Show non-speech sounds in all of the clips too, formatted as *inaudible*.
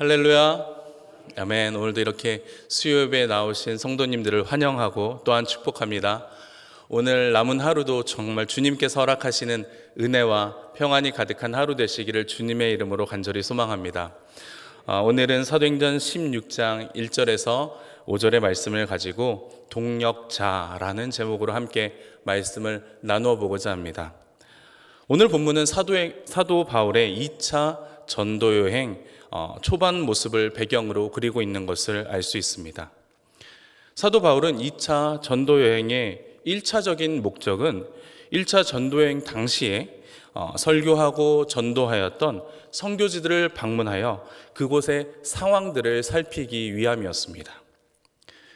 할렐루야. 아멘. 오늘도 이렇게 수요예배에 나오신 성도님들을 환영하고 또한 축복합니다. 오늘 남은 하루도 정말 주님께서 허락하시는 은혜와 평안이 가득한 하루 되시기를 주님의 이름으로 간절히 소망합니다. 아, 오늘은 사도행전 16장 1절에서 5절의 말씀을 가지고 동력자라는 제목으로 함께 말씀을 나누어 보고자 합니다. 오늘 본문은 사도의, 사도 바울의 2차 전도 여행 어, 초반 모습을 배경으로 그리고 있는 것을 알 수 있습니다. 사도 바울은 2차 전도 여행의 1차적인 목적은 1차 전도 여행 당시에 어, 설교하고 전도하였던 선교지들을 방문하여 그곳의 상황들을 살피기 위함이었습니다.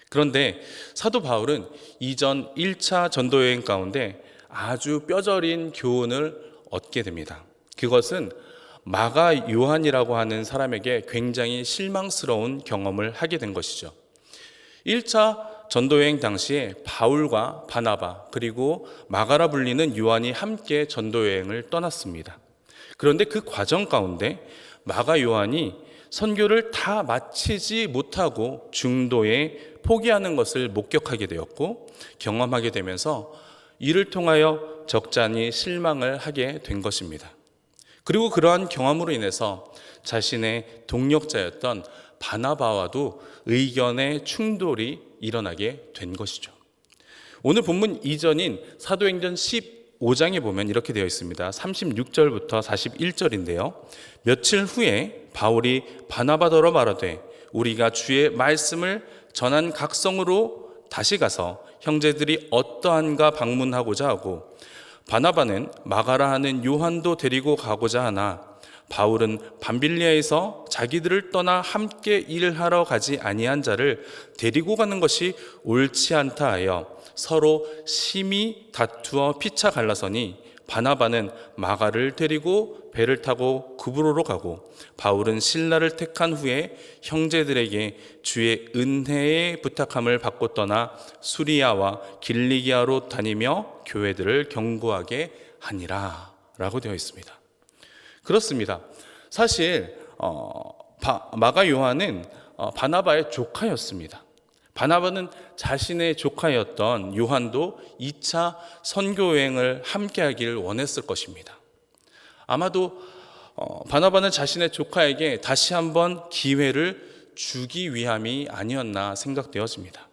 그런데 사도 바울은 이전 1차 전도 여행 가운데 아주 뼈저린 교훈을 얻게 됩니다. 그것은 마가 요한이라고 하는 사람에게 굉장히 실망스러운 경험을 하게 된 것이죠. 1차 전도여행 당시에 바울과 바나바 그리고 마가라 불리는 요한이 함께 전도여행을 떠났습니다. 그런데 그 과정 가운데 마가 요한이 선교를 다 마치지 못하고 중도에 포기하는 것을 목격하게 되었고 경험하게 되면서 이를 통하여 적잖이 실망을 하게 된 것입니다. 그리고 그러한 경험으로 인해서 자신의 동력자였던 바나바와도 의견의 충돌이 일어나게 된 것이죠. 오늘 본문 이전인 사도행전 15장에 보면 이렇게 되어 있습니다. 36절부터 41절인데요. 며칠 후에 바울이 바나바더러 말하되 우리가 주의 말씀을 전한 각성으로 다시 가서 형제들이 어떠한가 방문하고자 하고 바나바는 마가라 하는 요한도 데리고 가고자 하나 바울은 밤빌리아에서 자기들을 떠나 함께 일하러 가지 아니한 자를 데리고 가는 것이 옳지 않다 하여 서로 심히 다투어 피차 갈라서니 바나바는 마가를 데리고 배를 타고 구브로로 가고 바울은 신라를 택한 후에 형제들에게 주의 은혜의 부탁함을 받고 떠나 수리아와 길리기아로 다니며 교회들을 경고하게 하니라라고 되어 있습니다. 그렇습니다. 사실 어, 바, 마가 요한은 어, 바나바의 조카였습니다. 바나바는 자신의 조카였던 요한도 2차 선교 여행을 함께 하기를 원했을 것입니다. 아마도 어, 바나바는 자신의 조카에게 다시 한번 기회를 주기 위함이 아니었나 생각되어집니다.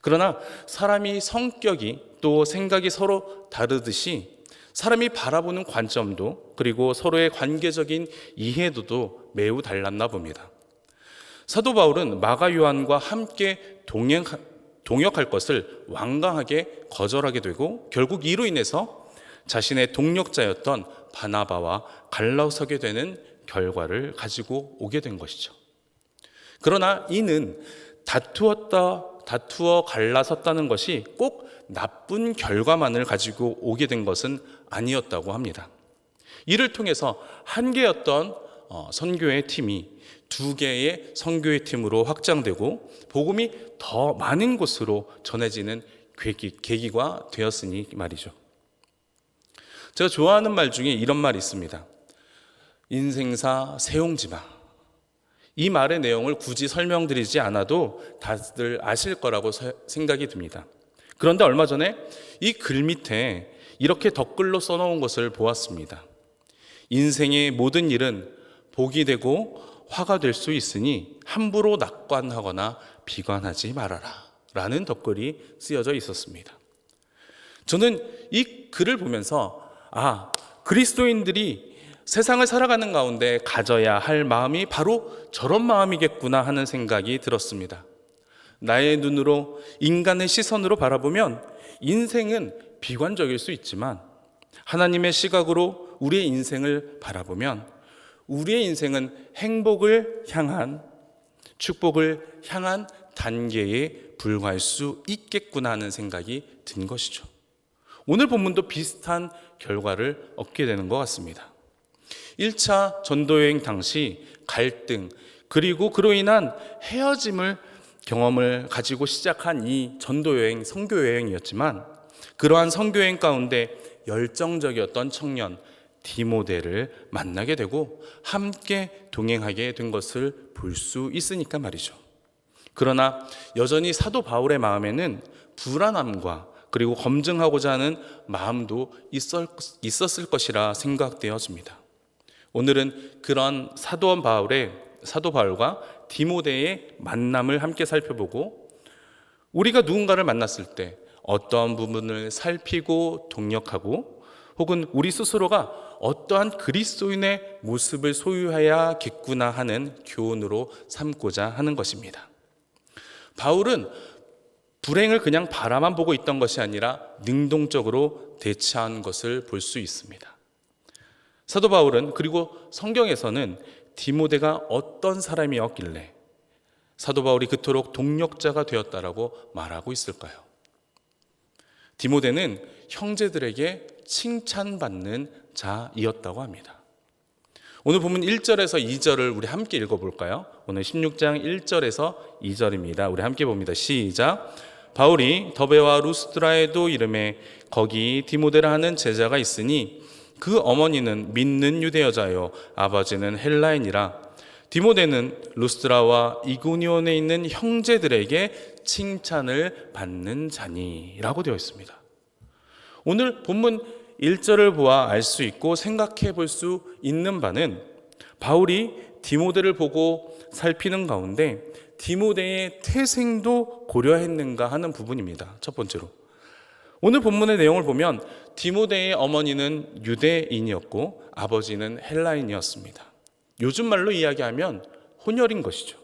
그러나 사람이 성격이 또 생각이 서로 다르듯이 사람이 바라보는 관점도 그리고 서로의 관계적인 이해도도 매우 달랐나 봅니다. 사도 바울은 마가 요한과 함께 동행, 동역할 것을 완강하게 거절하게 되고 결국 이로 인해서 자신의 동력자였던 바나바와 갈라서게 되는 결과를 가지고 오게 된 것이죠. 그러나 이는 다투었다, 다투어 갈라섰다는 것이 꼭 나쁜 결과만을 가지고 오게 된 것은 아니었다고 합니다. 이를 통해서 한 개였던 어, 선교의 팀이 두 개의 선교의 팀으로 확장되고 복음이 더 많은 곳으로 전해지는 계기, 계기가 되었으니 말이죠. 제가 좋아하는 말 중에 이런 말이 있습니다. 인생사 세용지마. 이 말의 내용을 굳이 설명드리지 않아도 다들 아실 거라고 생각이 듭니다. 그런데 얼마 전에 이 글 밑에 이렇게 댓글로 써놓은 것을 보았습니다. 인생의 모든 일은 복이 되고 화가 될 수 있으니 함부로 낙관하거나 비관하지 말아라. 라는 댓글이 쓰여져 있었습니다. 저는 이 글을 보면서 아, 그리스도인들이 세상을 살아가는 가운데 가져야 할 마음이 바로 저런 마음이겠구나 하는 생각이 들었습니다. 나의 눈으로 인간의 시선으로 바라보면 인생은 비관적일 수 있지만 하나님의 시각으로 우리의 인생을 바라보면 우리의 인생은 행복을 향한 축복을 향한 단계에 불과할 수 있겠구나 하는 생각이 든 것이죠. 오늘 본문도 비슷한 결과를 얻게 되는 것 같습니다. 1차 전도여행 당시 갈등, 그리고 그로 인한 헤어짐을 경험을 가지고 시작한 이 전도여행, 성교여행이었지만 그러한 성교여행 가운데 열정적이었던 청년 디모데를 만나게 되고 함께 동행하게 된 것을 볼 수 있으니까 말이죠. 그러나 여전히 사도 바울의 마음에는 불안함과 그리고 검증하고자 하는 마음도 있었을 것이라 생각되어집니다. 오늘은 그런 사도 바울의 사도 바울과 디모데의 만남을 함께 살펴보고 우리가 누군가를 만났을 때 어떠한 부분을 살피고 동력하고 혹은 우리 스스로가 어떠한 그리스도인의 모습을 소유해야겠구나 하는 교훈으로 삼고자 하는 것입니다. 바울은 불행을 그냥 바라만 보고 있던 것이 아니라 능동적으로 대처한 것을 볼 수 있습니다. 사도 바울은 그리고 성경에서는 디모데가 어떤 사람이었길래 사도 바울이 그토록 동력자가 되었다라고 말하고 있을까요? 디모데는 형제들에게 칭찬받는 자이었다고 합니다. 오늘 보면 1절에서 2절을 우리 함께 읽어볼까요? 오늘 16장 1절에서 2절입니다. 우리 함께 봅니다. 시작. 바울이 더베와 루스드라에도 이름에 거기 디모데라 하는 제자가 있으니 그 어머니는 믿는 유대 여자요 아버지는 헬라인이라 디모데는 루스드라와 이고니온에 있는 형제들에게 칭찬을 받는 자니라고 되어 있습니다. 오늘 본문 1절을 보아 알 수 있고 생각해 볼 수 있는 바는 바울이 디모데를 보고 살피는 가운데 디모데의 태생도 고려했는가 하는 부분입니다. 첫 번째로. 오늘 본문의 내용을 보면 디모데의 어머니는 유대인이었고 아버지는 헬라인이었습니다. 요즘 말로 이야기하면 혼혈인 것이죠.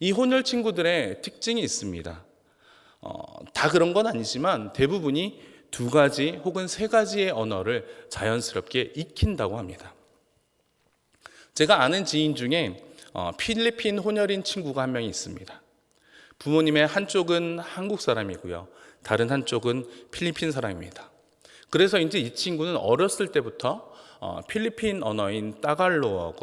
이 혼혈 친구들의 특징이 있습니다. 어, 다 그런 건 아니지만 대부분이 두 가지 혹은 세 가지의 언어를 자연스럽게 익힌다고 합니다. 제가 아는 지인 중에 어, 필리핀 혼혈인 친구가 한 명이 있습니다. 부모님의 한쪽은 한국 사람이고요. 다른 한쪽은 필리핀 사람입니다. 그래서 이제 이 친구는 어렸을 때부터 어, 필리핀 언어인 따갈로어,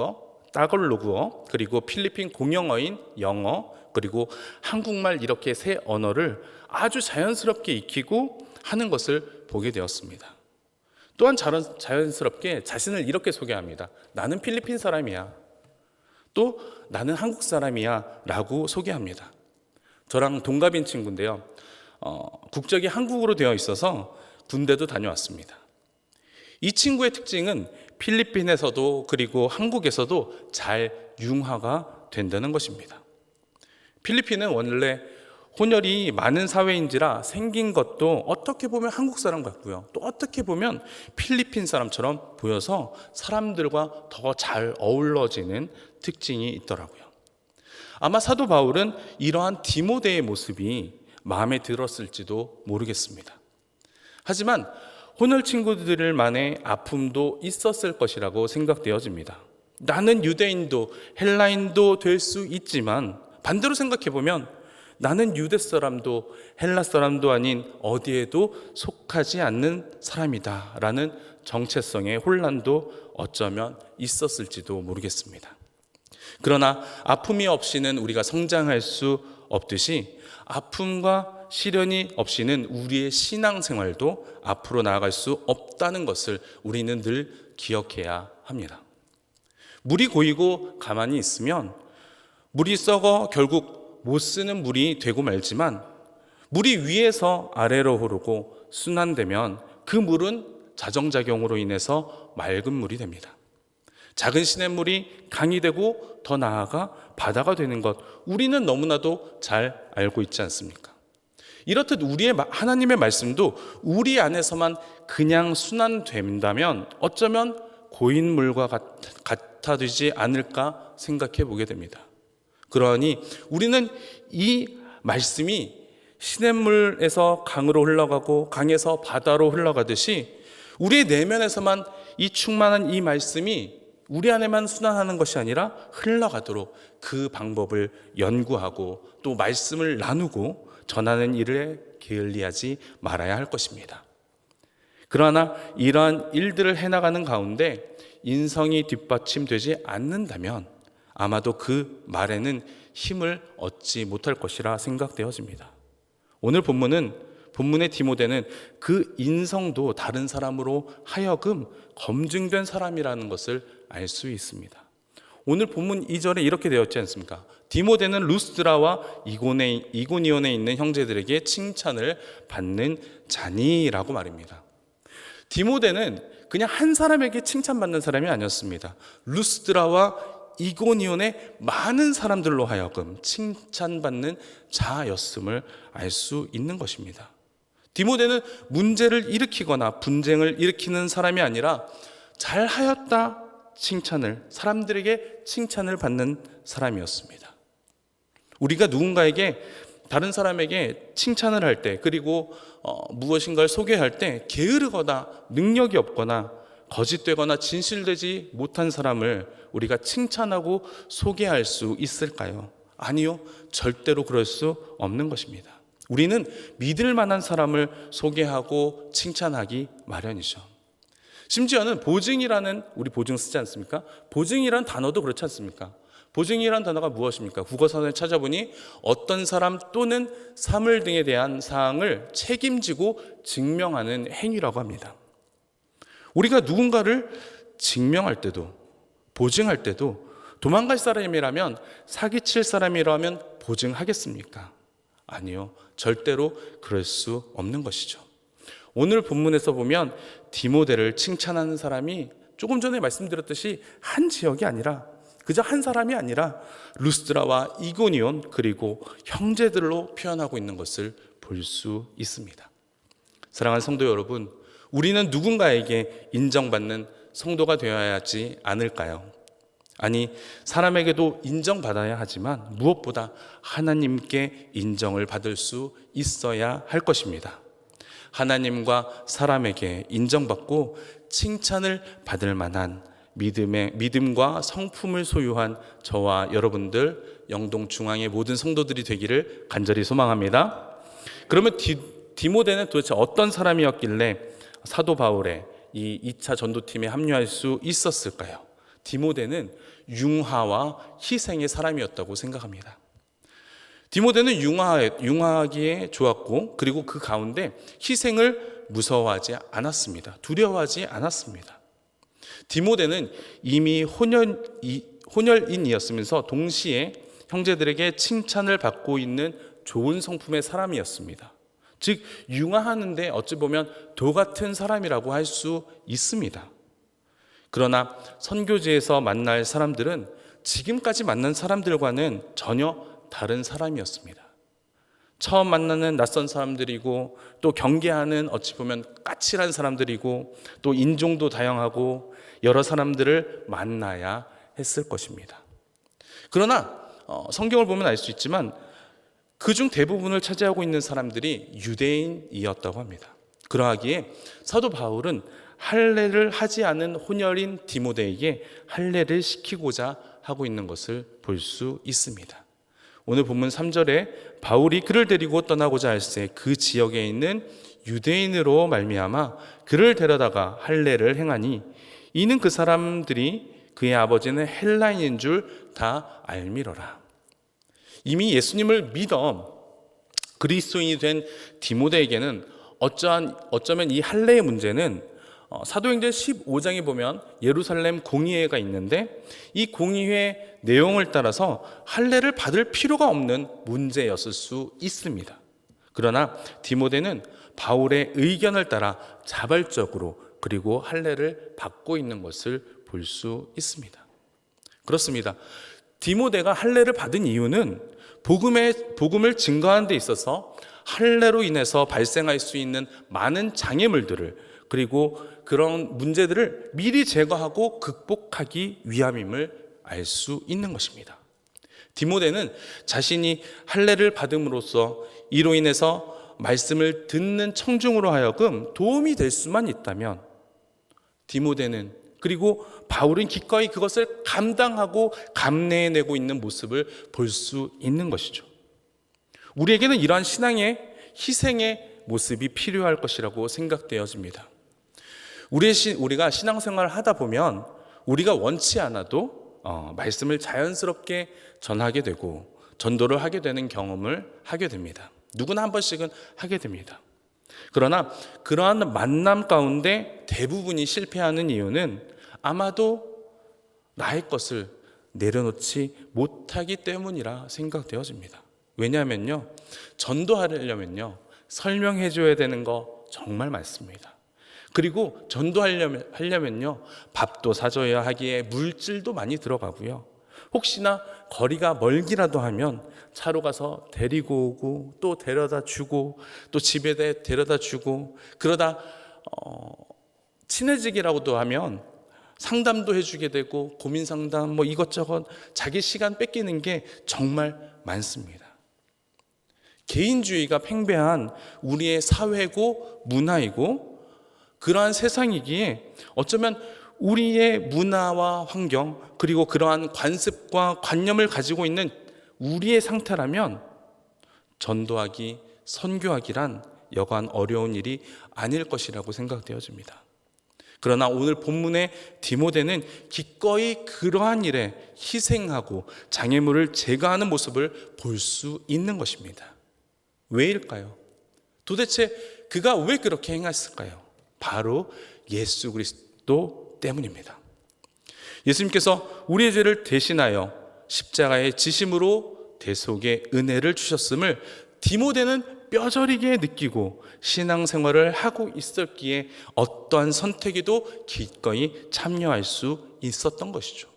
따갈로그어, 그리고 필리핀 공용어인 영어, 그리고 한국말 이렇게 세 언어를 아주 자연스럽게 익히고 하는 것을 보게 되었습니다. 또한 자연스럽게 자신을 이렇게 소개합니다. 나는 필리핀 사람이야. 또 나는 한국 사람이야. 라고 소개합니다. 저랑 동갑인 친구인데요. 어, 국적이 한국으로 되어 있어서 군대도 다녀왔습니다. 이 친구의 특징은 필리핀에서도 그리고 한국에서도 잘 융화가 된다는 것입니다. 필리핀은 원래 혼혈이 많은 사회인지라 생긴 것도 어떻게 보면 한국 사람 같고요. 또 어떻게 보면 필리핀 사람처럼 보여서 사람들과 더 잘 어울러지는 특징이 있더라고요. 아마 사도 바울은 이러한 디모데의 모습이 마음에 들었을지도 모르겠습니다. 하지만 혼혈 친구들만의 아픔도 있었을 것이라고 생각되어집니다. 나는 유대인도 헬라인도 될 수 있지만 반대로 생각해 보면 나는 유대 사람도 헬라 사람도 아닌 어디에도 속하지 않는 사람이다 라는 정체성의 혼란도 어쩌면 있었을지도 모르겠습니다. 그러나 아픔이 없이는 우리가 성장할 수 없듯이 아픔과 시련이 없이는 우리의 신앙생활도 앞으로 나아갈 수 없다는 것을 우리는 늘 기억해야 합니다. 물이 고이고 가만히 있으면 물이 썩어 결국 못 쓰는 물이 되고 말지만 물이 위에서 아래로 흐르고 순환되면 그 물은 자정작용으로 인해서 맑은 물이 됩니다. 작은 시냇물이 강이 되고 더 나아가 바다가 되는 것 우리는 너무나도 잘 알고 있지 않습니까? 이렇듯 우리의 하나님의 말씀도 우리 안에서만 그냥 순환된다면 어쩌면 고인 물과 같아 되지 않을까 생각해 보게 됩니다. 그러니 우리는 이 말씀이 시냇물에서 강으로 흘러가고 강에서 바다로 흘러가듯이 우리의 내면에서만 이 충만한 이 말씀이 우리 안에만 순환하는 것이 아니라 흘러가도록 그 방법을 연구하고 또 말씀을 나누고 전하는 일을 게을리하지 말아야 할 것입니다. 그러나 이러한 일들을 해나가는 가운데 인성이 뒷받침되지 않는다면 아마도 그 말에는 힘을 얻지 못할 것이라 생각되어집니다. 오늘 본문은 본문의 디모데는 그 인성도 다른 사람으로 하여금 검증된 사람이라는 것을 알 수 있습니다. 오늘 본문 2절에 이렇게 되었지 않습니까? 디모데는 루스드라와 이고네, 이고니온에 있는 형제들에게 칭찬을 받는 자니라고 말입니다. 디모데는 그냥 한 사람에게 칭찬받는 사람이 아니었습니다. 루스드라와 이고니온의 많은 사람들로 하여금 칭찬받는 자였음을 알 수 있는 것입니다. 디모데는 문제를 일으키거나 분쟁을 일으키는 사람이 아니라 잘하였다 칭찬을 사람들에게 칭찬을 받는 사람이었습니다. 우리가 누군가에게 다른 사람에게 칭찬을 할 때 그리고 어, 무엇인가를 소개할 때 게으르거나 능력이 없거나 거짓되거나 진실되지 못한 사람을 우리가 칭찬하고 소개할 수 있을까요? 아니요. 절대로 그럴 수 없는 것입니다. 우리는 믿을 만한 사람을 소개하고 칭찬하기 마련이죠. 심지어는 보증이라는 우리 보증 쓰지 않습니까? 보증이라는 단어도 그렇지 않습니까? 보증이라는 단어가 무엇입니까? 국어선을 찾아보니 어떤 사람 또는 사물 등에 대한 사항을 책임지고 증명하는 행위라고 합니다. 우리가 누군가를 증명할 때도 보증할 때도 도망갈 사람이라면 사기칠 사람이라면 보증하겠습니까? 아니요. 절대로 그럴 수 없는 것이죠. 오늘 본문에서 보면 디모데를 칭찬하는 사람이 조금 전에 말씀드렸듯이 한 지역이 아니라 그저 한 사람이 아니라 루스드라와 이고니온 그리고 형제들로 표현하고 있는 것을 볼 수 있습니다. 사랑하는 성도 여러분, 우리는 누군가에게 인정받는 성도가 되어야 하지 않을까요? 아니, 사람에게도 인정받아야 하지만 무엇보다 하나님께 인정을 받을 수 있어야 할 것입니다. 하나님과 사람에게 인정받고 칭찬을 받을 만한 믿음의 믿음과 성품을 소유한 저와 여러분들 영동 중앙의 모든 성도들이 되기를 간절히 소망합니다. 그러면 디, 디모데는 도대체 어떤 사람이었길래 사도 바울의 이 2차 전도팀에 합류할 수 있었을까요? 디모데는 융화와 희생의 사람이었다고 생각합니다. 디모데는 융화, 융화하기에 좋았고 그리고 그 가운데 희생을 무서워하지 않았습니다. 두려워하지 않았습니다. 디모데는 이미 혼혈, 혼혈인이었으면서 동시에 형제들에게 칭찬을 받고 있는 좋은 성품의 사람이었습니다. 즉 융화하는데 어찌 보면 도 같은 사람이라고 할 수 있습니다. 그러나 선교지에서 만날 사람들은 지금까지 만난 사람들과는 전혀 다른 사람이었습니다. 처음 만나는 낯선 사람들이고 또 경계하는 어찌 보면 까칠한 사람들이고 또 인종도 다양하고 여러 사람들을 만나야 했을 것입니다. 그러나 어, 성경을 보면 알 수 있지만 그중 대부분을 차지하고 있는 사람들이 유대인이었다고 합니다. 그러하기에 사도 바울은 할례를 하지 않은 혼혈인 디모데에게 할례를 시키고자 하고 있는 것을 볼 수 있습니다. 오늘 본문 3절에 바울이 그를 데리고 떠나고자 할새 그 지역에 있는 유대인으로 말미암아 그를 데려다가 할례를 행하니 이는 그 사람들이 그의 아버지는 헬라인인 줄 다 알미러라. 이미 예수님을 믿어 그리스도인이 된 디모데에게는 어쩌한 어쩌면 이 할례의 문제는 어, 사도행전 15장에 보면 예루살렘 공의회가 있는데 이 공의회 내용을 따라서 할례를 받을 필요가 없는 문제였을 수 있습니다. 그러나 디모데는 바울의 의견을 따라 자발적으로 그리고 할례를 받고 있는 것을 볼 수 있습니다. 그렇습니다. 디모데가 할례를 받은 이유는 복음의 복음을 증거하는 데 있어서 할례로 인해서 발생할 수 있는 많은 장애물들을 그리고 그런 문제들을 미리 제거하고 극복하기 위함임을 알 수 있는 것입니다. 디모데는 자신이 할례를 받음으로써 이로 인해서 말씀을 듣는 청중으로 하여금 도움이 될 수만 있다면 디모데는 그리고 바울은 기꺼이 그것을 감당하고 감내해내고 있는 모습을 볼 수 있는 것이죠. 우리에게는 이러한 신앙의 희생의 모습이 필요할 것이라고 생각되어집니다. 우리 우리가 신앙생활을 하다 보면 우리가 원치 않아도 어, 말씀을 자연스럽게 전하게 되고 전도를 하게 되는 경험을 하게 됩니다. 누구나 한 번씩은 하게 됩니다. 그러나 그러한 만남 가운데 대부분이 실패하는 이유는 아마도 나의 것을 내려놓지 못하기 때문이라 생각되어집니다. 왜냐하면요, 전도하려면요, 설명해 줘야 되는 거 정말 많습니다. 그리고 전도하려면 하려면요, 밥도 사줘야 하기에 물질도 많이 들어가고요. 혹시나 거리가 멀기라도 하면 차로 가서 데리고 오고 또 데려다 주고 또 집에 데- 데려다 주고 그러다 어, 친해지기라고도 하면 상담도 해주게 되고 고민 상담 뭐 이것저것 자기 시간 뺏기는 게 정말 많습니다. 개인주의가 팽배한 우리의 사회고 문화이고 그러한 세상이기에 어쩌면 우리의 문화와 환경 그리고 그러한 관습과 관념을 가지고 있는 우리의 상태라면 전도하기, 선교하기란 여간 어려운 일이 아닐 것이라고 생각되어집니다. 그러나 오늘 본문의 디모데는 기꺼이 그러한 일에 희생하고 장애물을 제거하는 모습을 볼 수 있는 것입니다. 왜일까요? 도대체 그가 왜 그렇게 행했을까요? 바로 예수 그리스도 때문입니다. 예수님께서 우리의 죄를 대신하여 십자가의 지심으로 대속의 은혜를 주셨음을 디모데는 뼈저리게 느끼고 신앙생활을 하고 있었기에 어떠한 선택에도 기꺼이 참여할 수 있었던 것이죠.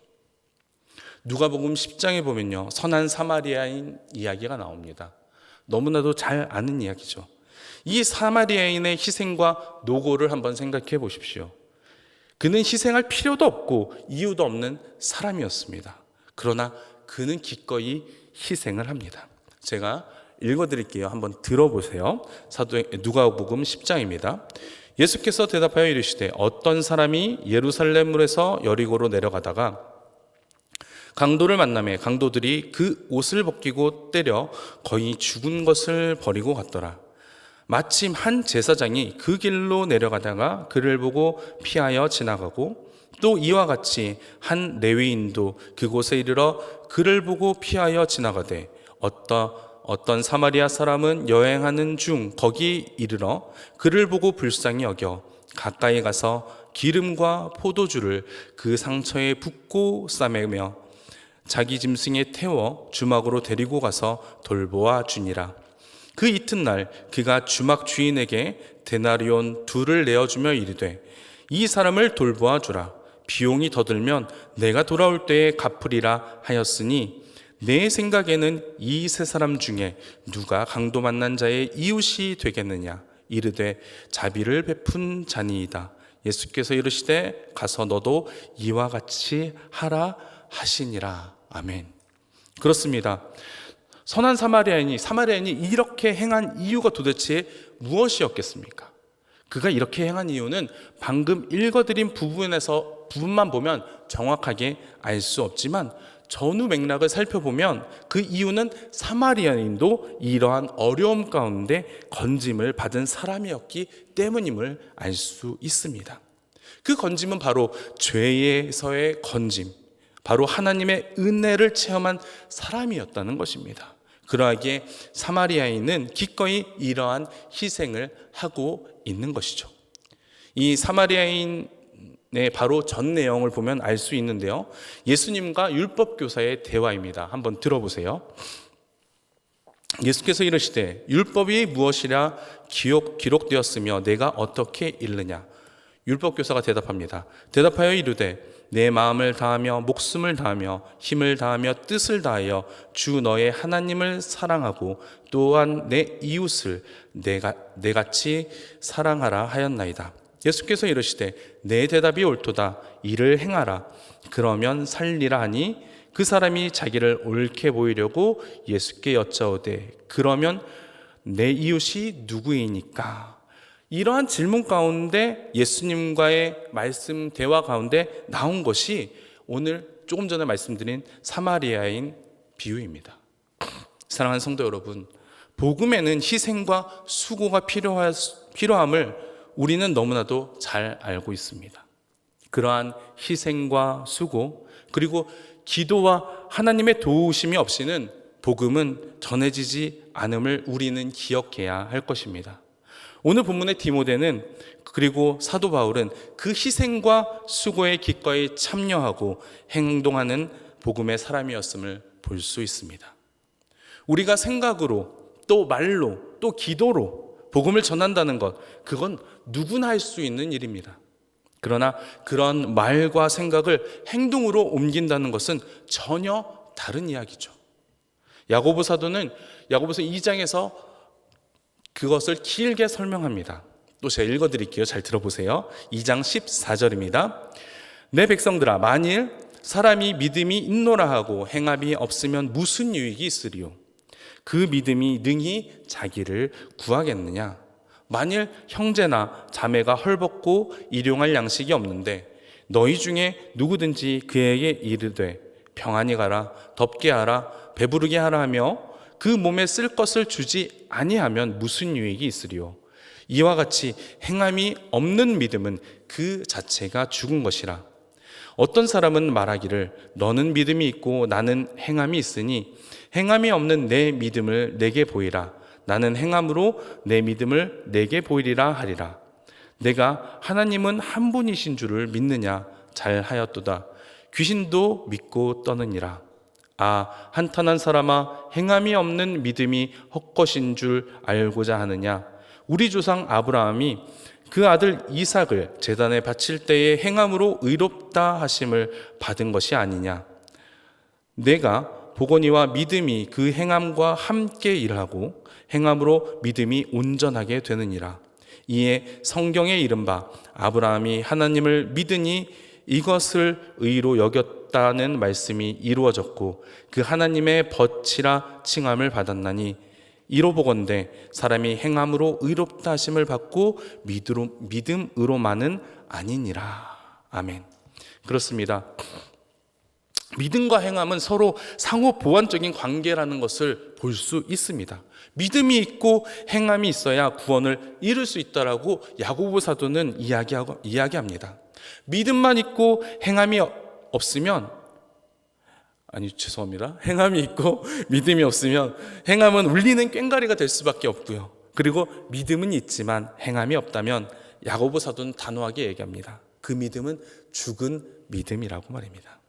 누가복음 10장에 보면요. 선한 사마리아인 이야기가 나옵니다. 너무나도 잘 아는 이야기죠. 이 사마리아인의 희생과 노고를 한번 생각해 보십시오. 그는 희생할 필요도 없고 이유도 없는 사람이었습니다. 그러나 그는 기꺼이 희생을 합니다. 제가 읽어 드릴게요. 한번 들어보세요. 사도 누가복음 10장입니다. 예수께서 대답하여 이르시되 어떤 사람이 예루살렘으로서 여리고로 내려가다가 강도를 만남에 강도들이 그 옷을 벗기고 때려 거의 죽은 것을 버리고 갔더라. 마침 한 제사장이 그 길로 내려가다가 그를 보고 피하여 지나가고 또 이와 같이 한 레위인도 그곳에 이르러 그를 보고 피하여 지나가되 어떠 어떤 사마리아 사람은 여행하는 중 거기 이르러 그를 보고 불쌍히 여겨 가까이 가서 기름과 포도주를 그 상처에 붓고 싸매며 자기 짐승에 태워 주막으로 데리고 가서 돌보아 주니라. 그 이튿날 그가 주막 주인에게 데나리온 둘을 내어주며 이르되 이 사람을 돌보아 주라. 비용이 더 들면 내가 돌아올 때에 갚으리라 하였으니 내 생각에는 이 세 사람 중에 누가 강도 만난 자의 이웃이 되겠느냐 이르되 자비를 베푼 자니이다. 예수께서 이르시되 가서 너도 이와 같이 하라 하시니라. 아멘. 그렇습니다. 선한 사마리아인이 사마리아인이 이렇게 행한 이유가 도대체 무엇이었겠습니까? 그가 이렇게 행한 이유는 방금 읽어드린 부분에서 부분만 보면 정확하게 알 수 없지만 전후 맥락을 살펴보면 그 이유는 사마리아인도 이러한 어려움 가운데 건짐을 받은 사람이었기 때문임을 알 수 있습니다. 그 건짐은 바로 죄에서의 건짐, 바로 하나님의 은혜를 체험한 사람이었다는 것입니다. 그러하기에 사마리아인은 기꺼이 이러한 희생을 하고 있는 것이죠. 이 사마리아인 의 바로 전 내용을 보면 알 수 있는데요. 예수님과 율법 교사의 대화입니다. 한번 들어보세요. 예수께서 이르시되 율법이 무엇이라 기록, 기록되었으며 내가 어떻게 읽느냐 율법 교사가 대답합니다. 대답하여 이르되 내 마음을 다하며 목숨을 다하며 힘을 다하며 뜻을 다하여 주 너의 하나님을 사랑하고 또한 내 이웃을 내가 내같이 사랑하라 하였나이다. 예수께서 이르시되 내 대답이 옳도다. 이를 행하라. 그러면 살리라 하니 그 사람이 자기를 옳게 보이려고 예수께 여짜오되 그러면 내 이웃이 누구이니까? 이러한 질문 가운데 예수님과의 말씀 대화 가운데 나온 것이 오늘 조금 전에 말씀드린 사마리아인 비유입니다. 사랑하는 성도 여러분, 복음에는 희생과 수고가 필요함을 우리는 너무나도 잘 알고 있습니다. 그러한 희생과 수고, 그리고 기도와 하나님의 도우심이 없이는 복음은 전해지지 않음을 우리는 기억해야 할 것입니다. 오늘 본문의 디모데는 그리고 사도 바울은 그 희생과 수고에 기꺼이 참여하고 행동하는 복음의 사람이었음을 볼 수 있습니다. 우리가 생각으로 또 말로 또 기도로 복음을 전한다는 것, 그건 누구나 할 수 있는 일입니다. 그러나 그런 말과 생각을 행동으로 옮긴다는 것은 전혀 다른 이야기죠. 야고보 사도는 야고보서 2장에서 그것을 길게 설명합니다. 또 제가 읽어 드릴게요. 잘 들어보세요. 2장 14절입니다. 내 백성들아 만일 사람이 믿음이 있노라 하고 행함이 없으면 무슨 유익이 있으리요 그 믿음이 능히 자기를 구하겠느냐? 만일 형제나 자매가 헐벗고 일용할 양식이 없는데 너희 중에 누구든지 그에게 이르되 평안히 가라 덥게 하라 배부르게 하라 하며 그 몸에 쓸 것을 주지 아니하면 무슨 유익이 있으리요? 이와 같이 행함이 없는 믿음은 그 자체가 죽은 것이라. 어떤 사람은 말하기를 너는 믿음이 있고 나는 행함이 있으니 행함이 없는 내 믿음을 내게 보이라. 나는 행함으로 내 믿음을 내게 보이리라 하리라. 내가 하나님은 한 분이신 줄을 믿느냐? 잘하였도다. 귀신도 믿고 떠느니라. 아 한탄한 사람아 행함이 없는 믿음이 헛것인 줄 알고자 하느냐? 우리 조상 아브라함이 그 아들 이삭을 제단에 바칠 때에 행함으로 의롭다 하심을 받은 것이 아니냐? 내가 보건이와 믿음이 그 행함과 함께 일하고 행함으로 믿음이 온전하게 되느니라. 이에 성경에 이른바 아브라함이 하나님을 믿으니 이것을 의로 여겼다는 말씀이 이루어졌고 그 하나님의 벗이라 칭함을 받았나니 이로 보건대 사람이 행함으로 의롭다 하심을 받고 믿음으로만은 아니니라. 아멘. 그렇습니다 믿음과 행함은 서로 상호 보완적인 관계라는 것을 볼 수 있습니다. 믿음이 있고 행함이 있어야 구원을 이룰 수 있다라고 야고보 사도는 이야기하고 이야기합니다. 믿음만 있고 행함이 없으면 아니 죄송합니다. 행함이 있고 *laughs* 믿음이 없으면 행함은 울리는 꽹가리가 될 수밖에 없고요. 그리고 믿음은 있지만 행함이 없다면 야고보 사도는 단호하게 얘기합니다. 그 믿음은 죽은 믿음이라고 말입니다.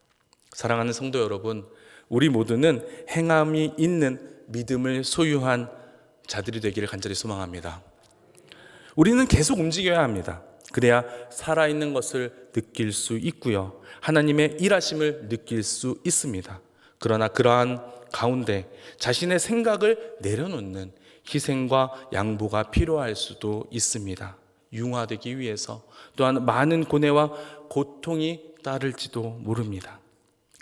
사랑하는 성도 여러분, 우리 모두는 행함이 있는 믿음을 소유한 자들이 되기를 간절히 소망합니다. 우리는 계속 움직여야 합니다. 그래야 살아있는 것을 느낄 수 있고요. 하나님의 일하심을 느낄 수 있습니다. 그러나 그러한 가운데 자신의 생각을 내려놓는 희생과 양보가 필요할 수도 있습니다. 융화되기 위해서 또한 많은 고뇌와 고통이 따를지도 모릅니다.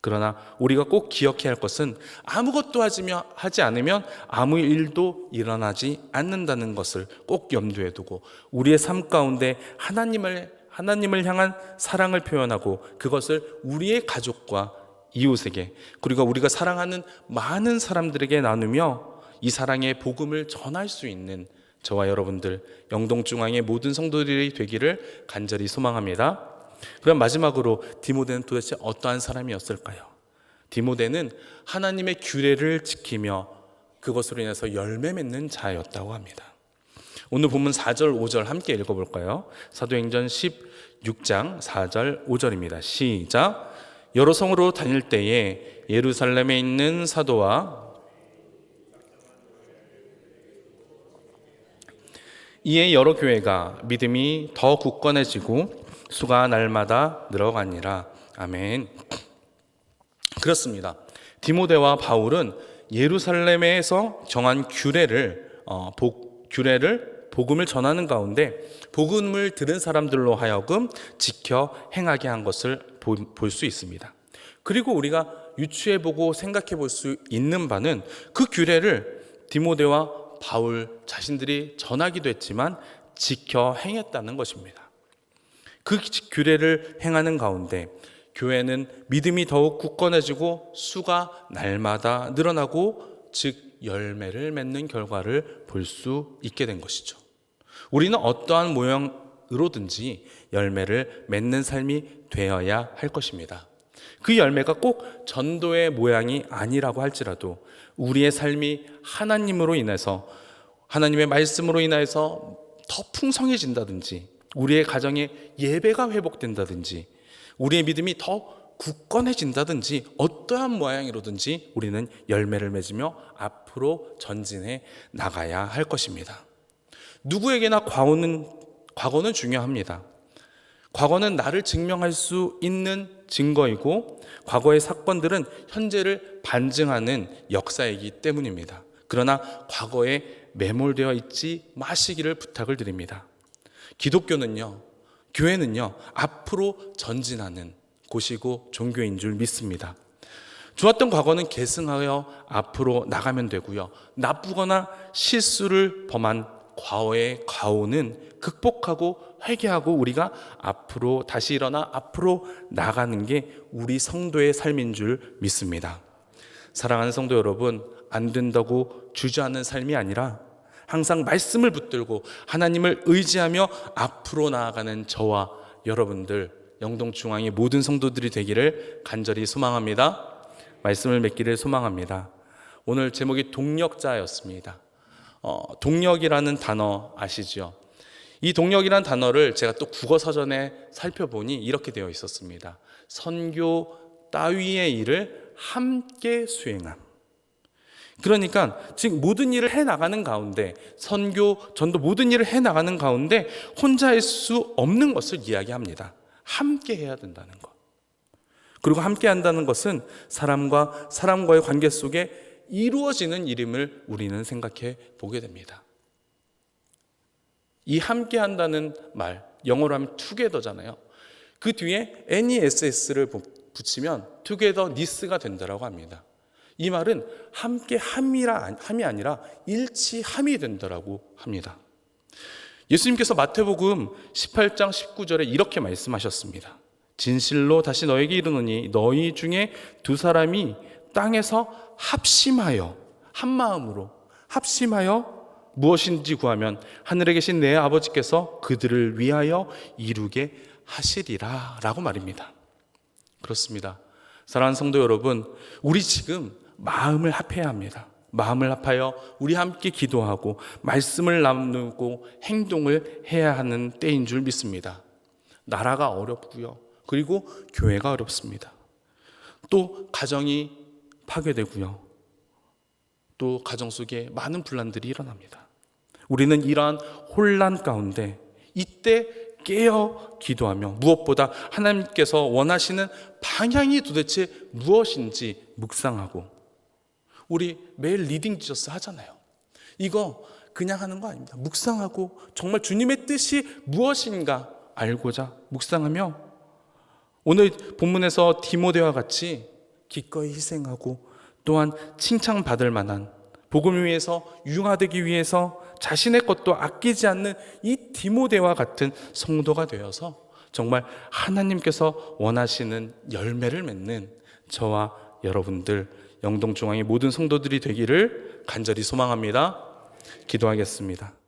그러나 우리가 꼭 기억해야 할 것은 아무것도 하지 않으면 아무 일도 일어나지 않는다는 것을 꼭 염두에 두고 우리의 삶 가운데 하나님을 하나님을 향한 사랑을 표현하고 그것을 우리의 가족과 이웃에게 그리고 우리가 사랑하는 많은 사람들에게 나누며 이 사랑의 복음을 전할 수 있는 저와 여러분들 영동중앙의 모든 성도들이 되기를 간절히 소망합니다. 그럼 마지막으로 디모데는 도대체 어떠한 사람이었을까요? 디모데는 하나님의 규례를 지키며 그것으로 인해서 열매 맺는 자였다고 합니다. 오늘 본문 4절, 5절 함께 읽어볼까요? 사도행전 16장 4절, 5절입니다. 시작. 여러 성으로 다닐 때에 예루살렘에 있는 사도와 이에 여러 교회가 믿음이 더 굳건해지고 수가 날마다 늘어가니라. 아멘. 그렇습니다. 디모데와 바울은 예루살렘에서 정한 규례를 어, 복, 규례를 복음을 전하는 가운데 복음을 들은 사람들로 하여금 지켜 행하게 한 것을 볼 수 있습니다. 그리고 우리가 유추해 보고 생각해 볼 수 있는 바는 그 규례를 디모데와 바울 자신들이 전하기도 했지만 지켜 행했다는 것입니다. 그 규례를 행하는 가운데 교회는 믿음이 더욱 굳건해지고 수가 날마다 늘어나고 즉 열매를 맺는 결과를 볼 수 있게 된 것이죠. 우리는 어떠한 모양으로든지 열매를 맺는 삶이 되어야 할 것입니다. 그 열매가 꼭 전도의 모양이 아니라고 할지라도 우리의 삶이 하나님으로 인해서 하나님의 말씀으로 인해서 더 풍성해진다든지 우리의 가정의 예배가 회복된다든지 우리의 믿음이 더 굳건해진다든지 어떠한 모양이로든지 우리는 열매를 맺으며 앞으로 전진해 나가야 할 것입니다. 누구에게나 과거는 과거는 중요합니다. 과거는 나를 증명할 수 있는 증거이고 과거의 사건들은 현재를 반증하는 역사이기 때문입니다. 그러나 과거에 매몰되어 있지 마시기를 부탁을 드립니다. 기독교는요, 교회는요, 앞으로 전진하는 곳이고 종교인 줄 믿습니다. 좋았던 과거는 계승하여 앞으로 나가면 되고요. 나쁘거나 실수를 범한 과거의 과오는 극복하고 회개하고 우리가 앞으로 다시 일어나 앞으로 나가는 게 우리 성도의 삶인 줄 믿습니다. 사랑하는 성도 여러분, 안 된다고 주저하는 삶이 아니라 항상 말씀을 붙들고 하나님을 의지하며 앞으로 나아가는 저와 여러분들 영동중앙의 모든 성도들이 되기를 간절히 소망합니다. 말씀을 맺기를 소망합니다. 오늘 제목이 동력자였습니다. 어, 동력이라는 단어 아시죠? 이 동력이라는 단어를 제가 또 국어 사전에 살펴보니 이렇게 되어 있었습니다. 선교 따위의 일을 함께 수행함. 그러니까 지금 모든 일을 해 나가는 가운데 선교 전도 모든 일을 해 나가는 가운데 혼자 할 수 없는 것을 이야기합니다. 함께 해야 된다는 것. 그리고 함께 한다는 것은 사람과 사람과의 관계 속에 이루어지는 일임을 우리는 생각해 보게 됩니다. 이 함께 한다는 말, 영어로 하면 together잖아요. 그 뒤에 NESS를 붙이면 together니스가 된다라고 합니다. 이 말은 함께 함이라 함이 아니라 일치함이 된다라고 합니다. 예수님께서 마태복음 18장 19절에 이렇게 말씀하셨습니다. 진실로 다시 너에게 이르노니 너희 중에 두 사람이 땅에서 합심하여 한 마음으로 합심하여 무엇인지 구하면 하늘에 계신 내 아버지께서 그들을 위하여 이루게 하시리라라고 말입니다. 그렇습니다. 사랑하는 성도 여러분, 우리 지금 마음을 합해야 합니다. 마음을 합하여 우리 함께 기도하고 말씀을 나누고 행동을 해야 하는 때인 줄 믿습니다. 나라가 어렵고요. 그리고 교회가 어렵습니다. 또 가정이 파괴되고요. 또 가정 속에 많은 분란들이 일어납니다. 우리는 이러한 혼란 가운데 이때 깨어 기도하며 무엇보다 하나님께서 원하시는 방향이 도대체 무엇인지 묵상하고 우리 매일 리딩 지저스 하잖아요. 이거 그냥 하는 거 아닙니다. 묵상하고 정말 주님의 뜻이 무엇인가 알고자 묵상하며 오늘 본문에서 디모데와 같이 기꺼이 희생하고 또한 칭찬받을 만한 복음을 위해서 융화되기 위해서 자신의 것도 아끼지 않는 이 디모데와 같은 성도가 되어서 정말 하나님께서 원하시는 열매를 맺는 저와 여러분들 영동중앙의 모든 성도들이 되기를 간절히 소망합니다. 기도하겠습니다.